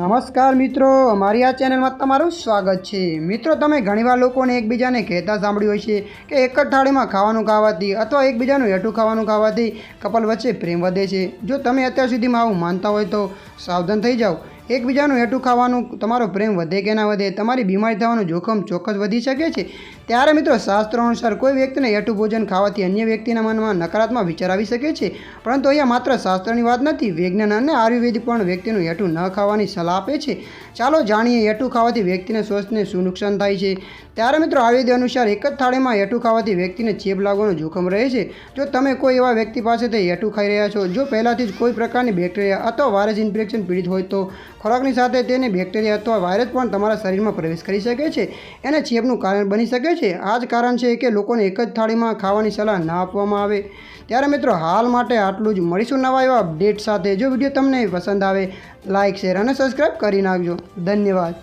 નમસ્કાર મિત્રો, અમારી આ ચેનલમાં તમારું સ્વાગત છે. મિત્રો, તમે ઘણીવાર લોકોને એકબીજાને કહેતા સાંભળ્યું હોય છે કે એક જ થાળીમાં ખાવાનું ખાવાથી અથવા એકબીજાનું હેઠું ખાવાનું ખાવાથી કપલ વચ્ચે પ્રેમ વધે છે. જો તમે અત્યાર સુધીમાં આવું માનતા હોય તો સાવધાન થઈ જાઓ. એકબીજાનું હેઠું ખાવાનું તમારો પ્રેમ વધે કે ના વધે, તમારી બીમારી થવાનું જોખમ ચોક્કસ વધી શકે છે. ત્યારે મિત્રો શાસ્ત્રો અનુસાર કોઈ વ્યક્તિને હેઠું ભોજન ખાવાથી અન્ય વ્યક્તિના મનમાં નકારાત્મક વિચાર આવી શકે છે. પરંતુ અહીંયા માત્ર શાસ્ત્રની વાત નથી વિજ્ઞાન અને આયુર્વેદ પણ વ્યક્તિનું હેઠું ન ખાવાની સલાહ આપે છે. ચાલો જાણીએ હેઠું ખાવાથી વ્યક્તિને સ્વસ્થને શું નુકસાન થાય છે. ત્યારે મિત્રો આયુર્વેદ અનુસાર એક જ થાળીમાં હેઠું ખાવાથી વ્યક્તિને ચેપ લાગવાનું જોખમ રહે છે. જો તમે કોઈ એવા વ્યક્તિ પાસેથી હેઠું ખાઈ રહ્યા છો, જો પહેલાંથી જ કોઈ પ્રકારની બેક્ટેરિયા અથવા વાયરસ ઇન્ફેક્શન પીડિત હોય તો ખોરાકની સાથે તેને બેક્ટેરિયા અથવા વાયરસ પણ તમારા શરીરમાં પ્રવેશ કરી શકે છે. એને ચેપનું કારણ બની શકે છે. આ જ કારણ છે કે લોકોને એક જ થાળીમાં ખાવાની સલાહ ના આપવામાં આવે. ત્યારે મિત્રો, હાલ માટે આટલું જ. મળીશું નવા એવા અપડેટ સાથે. જો વીડિયો તમને પસંદ આવે લાઇક શેર અને સબસ્ક્રાઈબ કરી નાખજો. ધન્યવાદ.